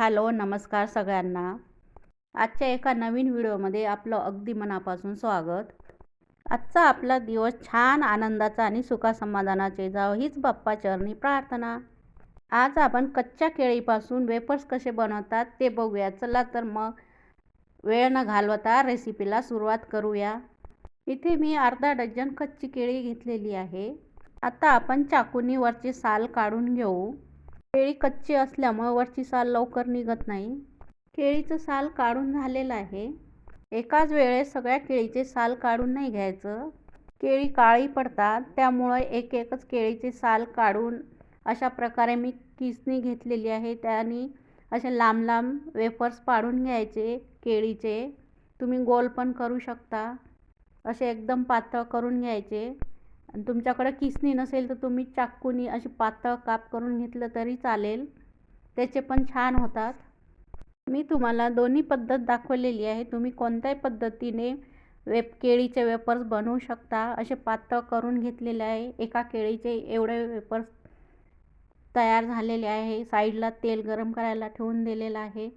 Hello नमस्कार सगळ्यांना. आजच्या एका नवीन व्हिडिओमध्ये आपलं अगदी मनापासून स्वागत. आजचा आपला दिवस छान आनंदाचा आणि सुखासमाधानाचे जावं हीच बाप्पा चरणी प्रार्थना. आज आपण कच्च्या केळीपासून वेपर्स कसे बनवतात ते बघूया. चला तर मग वेळ न घालवता रेसिपीला सुरुवात करूया. इथे मी अर्धा डझन कच्ची केळी घेतलेली आहे. आता आपण चाकूनी वरची साल काढून घेऊ. केळी कच्ची असल्यामुळे वरची साल लवकर निघत नाही. केळीचं साल काढून झालेलं आहे. एकाच वेळेस सगळ्या केळीचे साल काढून नाही घ्यायचं. केळी काळी पडतात त्यामुळे एक एकच केळीचे साल काढून अशा प्रकारे मी किसणी घेतलेली आहे. त्याने असे लांब लांब वेफर्स पाडून घ्यायचे केळीचे. तुम्ही गोल पण करू शकता. असे एकदम पातळ करून घ्यायचे. आणि तुमच्याकडं किसणी नसेल तर तुम्ही चाकूनी अशी पातळ काप करून घेतलं तरी चालेल. त्याचे पण छान होतात. मी तुम्हाला दोन्ही पद्धत दाखवलेली आहे. तुम्ही कोणत्याही पद्धतीने वेप केळीचे वेपर्स बनवू शकता. असे पातळ करून घेतलेले आहे. एका केळीचे एवढे वेपर्स तयार झालेले आहे. साईडला तेल गरम करायला ठेवून दिलेलं आहे.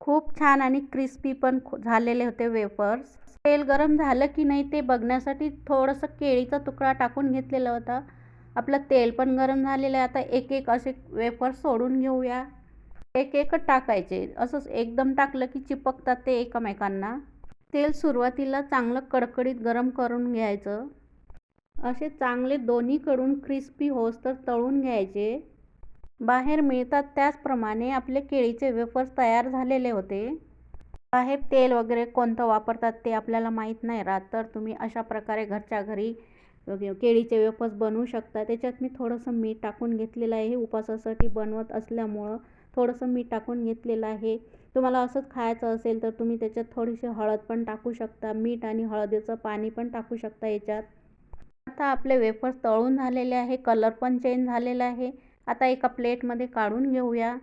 खूप छान आणि क्रिस्पी पण झालेले होते वेफर्स. तेल गरम झालं की नाही ते बघण्यासाठी थोडंसं केळीचा तुकडा टाकून घेतलेला होता. आपलं तेल पण गरम झालेलं आहे. आता एक एक असे वेफर सोडून घेऊया. एक एकच टाकायचे. असंच एकदम टाकलं की चिपकतात ते एकमेकांना. तेल सुरुवातीला चांगलं कडकडीत गरम करून घ्यायचं. असे चांगले दोन्हीकडून क्रिस्पी होस तर तळून घ्यायचे. बाहेर मिळतात त्याचप्रमाणे आपले केळीचे वेफर्स तयार झालेले होते. बाहेर तेल वगैरे कोणतं वापरतात ते आपल्याला माहीत नाही राहत तर तुम्ही अशा प्रकारे घरच्या घरी केळीचे वेफर्स बनवू शकता. त्याच्यात मी थोडंसं मीठ टाकून घेतलेलं आहे. उपासासाठी बनवत असल्यामुळं थोडंसं मीठ टाकून घेतलेलं आहे. तुम्हाला असंच खायचं असेल तर तुम्ही त्याच्यात थोडीशी हळद पण टाकू शकता. मीठ आणि हळदीचं पाणी पण टाकू शकता याच्यात. आता आपले वेफर्स तळून झालेले आहे. कलर पण चेंज झालेला आहे. आता एका प्लेटमध्ये काढून घेऊया.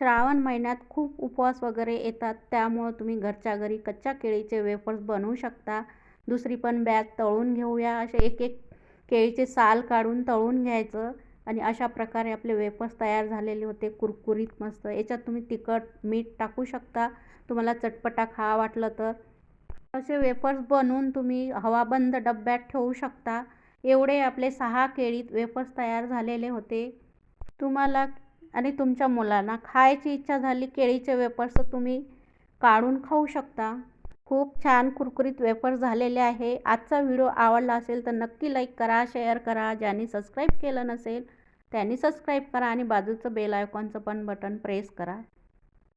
श्रावण महिन्यात खूप उपवास वगैरे येतात त्यामुळं तुम्ही घरच्या घरी कच्च्या केळीचे वेफर्स बनवू शकता. दुसरी पण बॅग तळून घेऊया असे एक एक केळीचे साल काढून तळून घ्यायचं. आणि अशा प्रकारे आपले वेफर्स तयार झालेले होते कुरकुरीत मस्त. याच्यात तुम्ही तिखट मीठ टाकू शकता. तुम्हाला चटपटा खा वाटलं तर. असे वेफर्स बनवून तुम्ही हवाबंद डब्यात ठेवू शकता. एवढे आपले सहा केळीत वेफर्स तयार झालेले होते. तुम्हाला आणि तुमच्या मुलांना खायची इच्छा झाली केळीचे वेफर्स तर तुम्ही काढून खाऊ शकता. खूप छान कुरकुरीत वेफर्स झालेले आहे. आजचा व्हिडिओ आवडला असेल तर नक्की लाईक करा शेअर करा. ज्यांनी सबस्क्राईब केलं नसेल त्यांनी सबस्क्राईब करा आणि बाजूचं बेल आयकॉनचं पण बटन प्रेस करा.